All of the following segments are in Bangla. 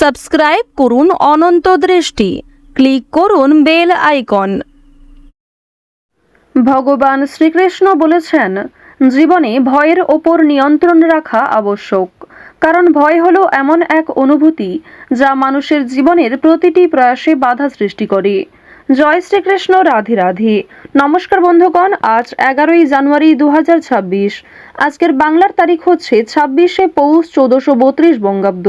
সাবস্ক্রাইব করুন অনন্ত দৃষ্টি। ক্লিক করুন বেল আইকন। ভগবান শ্রীকৃষ্ণ বলেছেন, জীবনে ভয়ের ওপর নিয়ন্ত্রণ রাখা আবশ্যক। কারণ ভয় হলো এমন এক অনুভূতি যা মানুষের জীবনের প্রতিটি প্রয়াসে বাধা সৃষ্টি করে। জয় শ্রীকৃষ্ণ, রাধে রাধে। নমস্কার বন্ধুগণ, আজ এগারোই জানুয়ারি দু হাজার ছাব্বিশ। আজকের বাংলার তারিখ হচ্ছে ছাব্বিশে পৌষ চৌদ্দশো বত্রিশ বঙ্গাব্দ।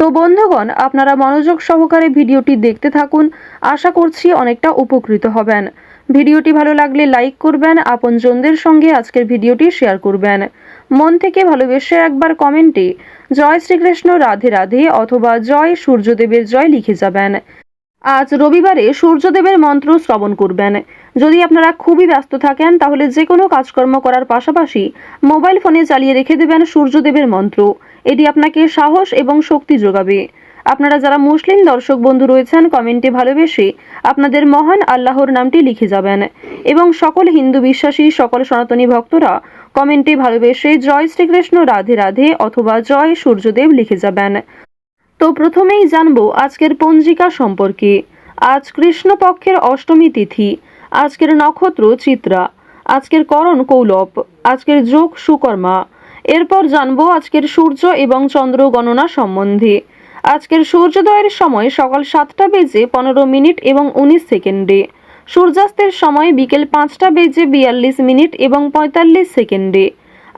তো বন্ধুগণ, আপনারা মনোযোগ সহকারে ভিডিওটি দেখতে থাকুন। আশা করছি অনেকটা উপকৃত হবেন। ভিডিওটি ভালো লাগলে লাইক করবেন, আপনজনদের সঙ্গে আজকের ভিডিওটি শেয়ার করবেন। মন থেকে ভালোবেসে একবার কমেন্টে জয় শ্রীকৃষ্ণ, রাধে রাধে অথবা জয় সূর্যদেবের জয় লিখে যাবেন। আজ রবিবারে সূর্যদেবের মন্ত্র শ্রবণ করবেন। যদি আপনারা খুবই ব্যস্ত থাকেন, তাহলে যে কোনো কাজকর্ম করার পাশাপাশি মোবাইল ফোনে চালিয়ে রেখে দেবেন সূর্যদেবের মন্ত্র। এটি আপনাকে সাহস এবং শক্তি যোগাবে। আপনারা যারা মুসলিম দর্শক বন্ধু রয়েছেন, কমেন্টে ভালোবেসে আপনাদের মহান আল্লাহর নামটি লিখে যাবেন। এবং সকল হিন্দু বিশ্বাসী, সকল সনাতনী ভক্তরা কমেন্টে ভালোবেসে জয় শ্রীকৃষ্ণ, রাধে রাধে অথবা জয় সূর্যদেব লিখে যাবেন। তো প্রথমেই জানব আজকের পঞ্জিকা সম্পর্কে। আজ কৃষ্ণপক্ষের অষ্টমী তিথি, আজকের নক্ষত্র চিত্রা, আজকের করণ কৌলব, আজকের যোগ সুকর্মা। এরপর জানব আজকের সূর্য এবং চন্দ্র গণনা সম্বন্ধে। আজকের সূর্যোদয়ের সময় সকাল সাতটা বেজে পনেরো মিনিট এবং উনিশ সেকেন্ডে। সূর্যাস্তের সময় বিকেল পাঁচটা বেজে বিয়াল্লিশ মিনিট এবং পঁয়তাল্লিশ সেকেন্ডে।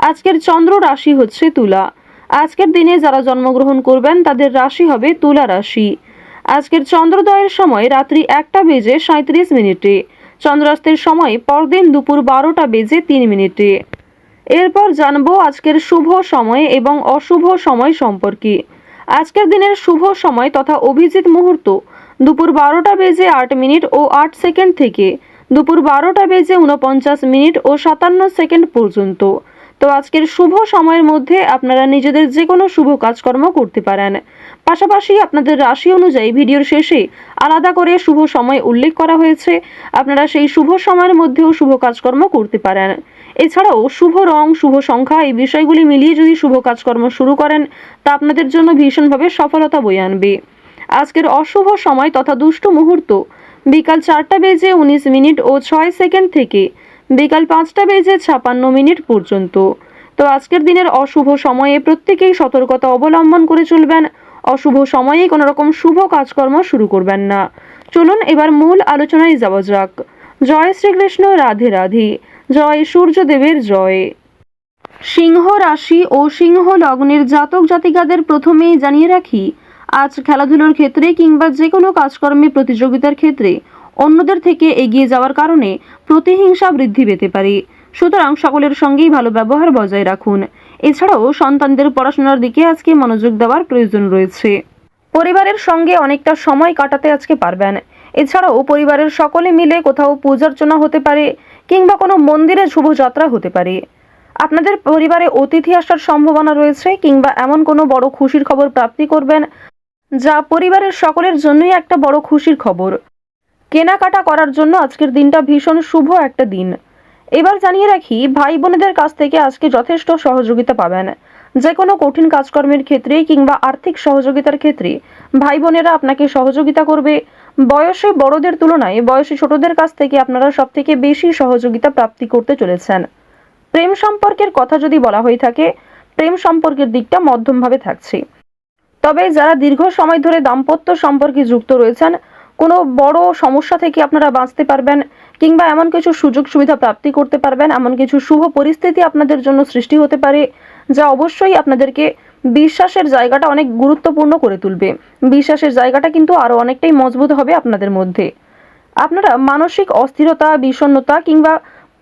আজকের চন্দ্র রাশি হচ্ছে তুলা। আজকের দিনে যারা জন্মগ্রহণ করবেন, তাদের রাশি হবে তুলা রাশি। আজকের চন্দ্রোদয়ের সময় রাত্রি একটা বেজে সাঁত্রিশ মিনিটে। চন্দ্রাস্তের সময় পরদিন দুপুর বারোটা বেজে তিন মিনিটে। এরপর জানব আজকের শুভ সময় এবং অশুভ সময় সম্পর্কে। আজকের দিনের শুভ সময় তথা অভিজিৎ মুহূর্ত। দুপুর বারোটা বেজে আট মিনিট ও আট সেকেন্ড থেকে। দুপুর বারোটা বেজে উনপঞ্চাশ মিনিট ও সাতান্ন সেকেন্ড পর্যন্ত। তো আজকের শুভ সময়ের মধ্যে আপনারা নিজেদের যে কোনো শুভ কাজকর্ম করতে পারেন। পাশাপাশি আপনাদের রাশি অনুযায়ী ভিডিওর শেষে আলাদা করে শুভ সময় উল্লেখ করা হয়েছে। আপনারা সেই শুভ সময়ের মধ্যেও শুভ কাজকর্ম করতে পারেন। এছাড়াও শুভ রং, শুভ সংখ্যা এই বিষয়গুলি মিলিয়ে যদি শুভ কাজকর্ম শুরু করেন, তা আপনাদের জন্য ভীষণভাবে সফলতা বয়ে আনবে। আজকের অশুভ সময় তথা দুষ্ট মুহূর্ত। বিকাল চারটা বেজে উনিশ মিনিট ও ছয় সেকেন্ড থেকে বিকাল পাঁচটা বেজে ছাপান্ন মিনিট পর্যন্ত। তো আজকের দিনের অশুভ সময়ে প্রত্যেকেই সতর্কতা অবলম্বন করে চলবেন। অশুভ সময়ে কোনো রকম শুভ কাজকর্ম শুরু করবেন না। চলুন এবার মূল আলোচনায় যাওয়া যাক। জয় শ্রীকৃষ্ণ, রাধে রাধে। জয় সূর্যদেবের জয়। সিংহ রাশি ও সিংহ লগ্নের জাতক জাতিকাদের প্রথমেই জানিয়ে রাখি, আজ খেলাধুলোর ক্ষেত্রে কিংবা যে কোনো কাজকর্মে প্রতিযোগিতার ক্ষেত্রে অন্যদের থেকে এগিয়ে যাওয়ার কারণে প্রতিহিংসা বৃদ্ধি পেতে পারে। সুতরাং সকলের সঙ্গেই ভালো ব্যবহার বজায় রাখুন। এছাড়াও সন্তানদের পড়াশোনার দিকে আজকে মনোযোগ দেওয়ার প্রয়োজন রয়েছে। পরিবারের সঙ্গে অনেকটা সময় কাটাতে আজকে পারবেন। এছাড়াও পরিবারের সকলে মিলে কোথাও পূজার্চনা হতে পারে কিংবা কোনো মন্দিরে শুভযাত্রা হতে পারে। আপনাদের পরিবারে অতিথি আসার সম্ভাবনা রয়েছে কিংবা এমন কোনো বড় খুশির খবর প্রাপ্তি করবেন যা পরিবারের সকলের জন্যই একটা বড় খুশির খবর। কেনাকাটা করার জন্য আজকের দিনটা ভীষণ শুভ একটা দিন। এবার জানিয়ে রাখি ভাই বোনেদের কাছ থেকে আজকে যথেষ্ট সহযোগিতা পাবেন। যে কোনো কঠিন কাজকর্মের ক্ষেত্রে কিংবা আর্থিক সহযোগিতার ক্ষেত্রে ভাই বোনেরা আপনাকে সহযোগিতা করবে। বয়সে বড়দের তুলনায় বয়সে ছোটদের কাছ থেকে আপনারা সব থেকে বেশি সহযোগিতা প্রাপ্তি করতে চলেছেন। প্রেম সম্পর্কের কথা যদি বলা হয়ে থাকে, প্রেম সম্পর্কের দিকটা মধ্যমভাবে থাকছে। তবে যারা দীর্ঘ সময় ধরে দাম্পত্য সম্পর্কে যুক্ত রয়েছেন কোনো বড় সমস্যা থেকে আপনারা বাঁচতে পারবেন কিংবা এমন কিছু সুযোগ সুবিধা প্রাপ্তি করতে পারবেন, এমন কিছু শুভ পরিস্থিতি আপনাদের জন্য সৃষ্টি হতে পারে, যা অবশ্যই আপনাদেরকে বিশ্বাসের জায়গাটা অনেক গুরুত্বপূর্ণ করে তুলবে। বিশ্বাসের জায়গাটা কিন্তু আরও অনেকটাই মজবুত হবে আপনাদের মধ্যে। আপনারা মানসিক অস্থিরতা বিষণ্নতা কিংবা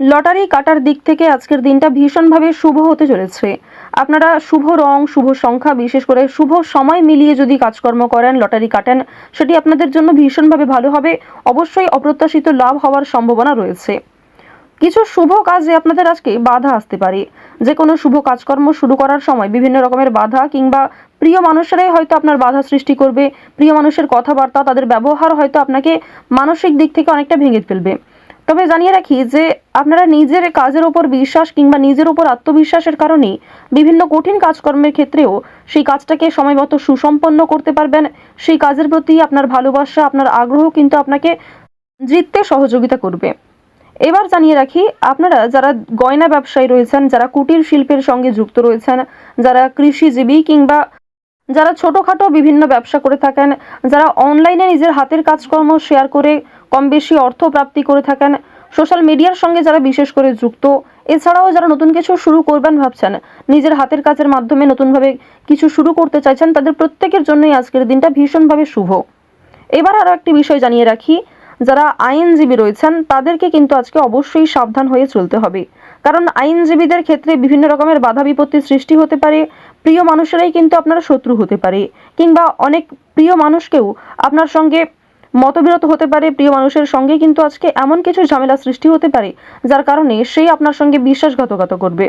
লটারি কাটার দিক থেকে আজকের দিনটা ভীষণভাবে শুভ হতে চলেছে। আপনারা শুভ রং, শুভ সংখ্যা, বিশেষ করে শুভ সময় মিলিয়ে যদি কাজকর্ম করেন, লটারি কাটেন, সেটি আপনাদের জন্য ভীষণভাবে ভালো হবে। অবশ্যই অপ্রত্যাশিত লাভ হওয়ার সম্ভাবনা রয়েছে। কিছু শুভ কাজে আপনাদের আজকে বাধা আসতে পারে। যে কোনো শুভ কাজকর্ম শুরু করার সময় বিভিন্ন রকমের বাধা কিংবা প্রিয় মানুষেরাই হয়তো আপনার বাধা সৃষ্টি করবে। প্রিয় মানুষের কথাবার্তা, তাদের ব্যবহার হয়তো আপনাকে মানসিক দিক থেকে অনেকটা ভেঙে ফেলবে। তবে জানিয়ে রাখি যে আপনারা নিজের কাজের ওপর বিশ্বাস কিংবা নিজের ওপর আত্মবিশ্বাসের কারণে বিভিন্ন কঠিন কাজকর্মের ক্ষেত্রেও সেই কাজটাকে সময়মতো সুসম্পন্ন করতে পারবেন। সেই কাজের প্রতি আপনার ভালোবাসা, আপনার আগ্রহ কিন্তু আপনাকে জিততে সহযোগিতা করবে। এবার জানিয়ে রাখি, আপনারা যারা গয়না ব্যবসায়ী রয়েছেন, যারা কুটির শিল্পের সঙ্গে যুক্ত রয়েছেন, যারা কৃষিজীবী কিংবা যারা ছোটোখাটো বিভিন্ন ব্যবসা করে থাকেন, যারা অনলাইনে নিজের হাতের কাজকর্ম শেয়ার করে কম বেশি অর্থ প্রাপ্তি করে থাকেন সোশ্যাল মিডিয়ার সঙ্গে যারা বিশেষ করে যুক্ত, এছাড়াও যারা নতুন কিছু শুরু করবেন ভাবছেন, নিজের হাতের কাজের মাধ্যমে নতুনভাবে কিছু শুরু করতে চাইছেন, তাদের প্রত্যেকের জন্যই আজকের দিনটা ভীষণভাবে শুভ। এবার আরও একটি বিষয় জানিয়ে রাখি, যারা আইনজীবী রয়েছেন, তাদেরকে কিন্তু আজকে অবশ্যই সাবধান হয়ে চলতে হবে। কারণ আইনজীবীদের ক্ষেত্রে বিভিন্ন রকমের বাধা বিপত্তি সৃষ্টি হতে পারে প্রিয় মানুষেরাই কিন্তু আপনার শত্রু হতে পারে কিংবা অনেক প্রিয় মানুষকেও আপনার সঙ্গে মতবিরত হতে পারে, প্রিয় মানুষের সঙ্গে কিন্তু আজকে এমন কিছু ঝামেলা সৃষ্টি হতে পারে যার কারণে সেই আপনার সঙ্গে বিশ্বাসঘাতকতা করবে।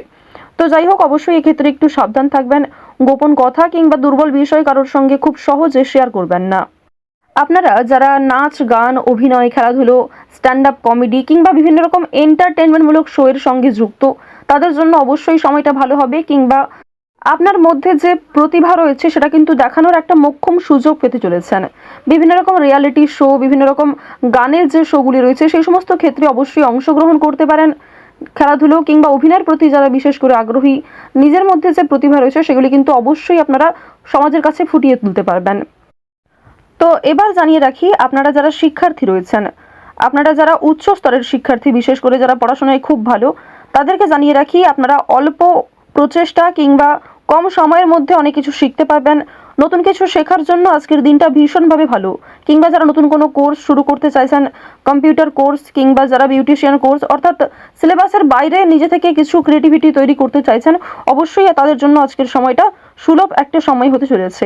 তো যাই হোক, অবশ্যই এক্ষেত্রে একটু সাবধান থাকবেন, গোপন কথা কিংবা দুর্বল বিষয় কারোর সঙ্গে খুব সহজে শেয়ার করবেন না। আপনারা যারা নাচ, গান, অভিনয়, খেলাধুলো স্ট্যান্ড আপ কমেডি কিংবা বিভিন্ন রকম এন্টারটেনমেন্টমূলক শো এর সঙ্গে যুক্ত, তাদের জন্য অবশ্যই সময়টা ভালো হবে কিংবা আপনার মধ্যে যে প্রতিভা রয়েছে, সেটা কিন্তু দেখানোর একটা মোক্ষম সুযোগ পেতে চলেছেন। বিভিন্ন রকম রিয়ালিটি শো বিভিন্ন রকম গানের যে শোগুলি রয়েছে, সেই সমস্ত ক্ষেত্রে অবশ্যই অংশগ্রহণ করতে পারেন খেলাধুলো কিংবা অভিনয়ের প্রতি যারা বিশেষ করে আগ্রহী, নিজের মধ্যে যে প্রতিভা রয়েছে, সেগুলি কিন্তু অবশ্যই আপনারা সমাজের কাছে ফুটিয়ে তুলতে পারবেন। তো এবার জানিয়ে রাখি, আপনারা যারা শিক্ষার্থী রয়েছেন, আপনারা যারা উচ্চ স্তরের শিক্ষার্থী, বিশেষ করে যারা পড়াশোনায় খুব ভালো, তাদেরকে জানিয়ে রাখি, আপনারা অল্প প্রচেষ্টা কিংবা কম সময়ের মধ্যে অনেক কিছু শিখতে পারবেন। নতুন কিছু শেখার জন্য আজকের দিনটা ভীষণভাবে ভালো। কিংবা যারা নতুন কোনো কোর্স শুরু করতে চাইছেন, কম্পিউটার কোর্স কিংবা যারা বিউটিশিয়ান কোর্স, অর্থাৎ সিলেবাসের বাইরে নিজে থেকে কিছু ক্রিয়েটিভিটি তৈরি করতে চাইছেন, অবশ্যই তাদের জন্য আজকের সময়টা সুলভ একটা সময় হতে চলেছে।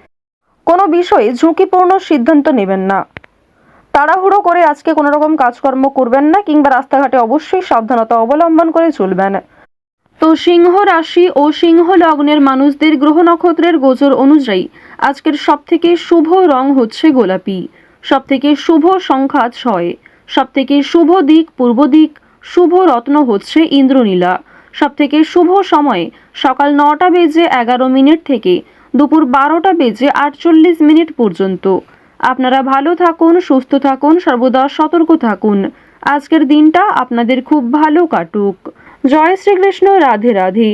কোনো বিষয়ে ঝুঁকিপূর্ণ সিদ্ধান্ত নেবেন না। তাড়াহুড়ো করে আজকে কোনো রকম কাজকর্ম করবেন না কিংবা রাস্তাঘাটে অবশ্যই সাবধানতা অবলম্বন করে চলবেন। তো সিংহ রাশি ও সিংহ লগ্নের মানুষদের গ্রহ নক্ষত্রের গোচর অনুযায়ী আজকের সবথেকে শুভ রং হচ্ছে গোলাপি। সবথেকে শুভ সংখ্যা ছয়। সবথেকে শুভ দিক পূর্ব দিক। শুভ রত্ন হচ্ছে ইন্দ্রনীলা। সবথেকে শুভ সময় সকাল নটা বেজে এগারো মিনিট থেকে দুপুর বারোটা বেজে আটচল্লিশ মিনিট পর্যন্ত। আপনারা ভালো থাকুন, সুস্থ থাকুন, সর্বদা সতর্ক থাকুন। আজকের দিনটা আপনাদের খুব ভালো কাটুক। জয় শ্রীকৃষ্ণ, রাধে রাধে।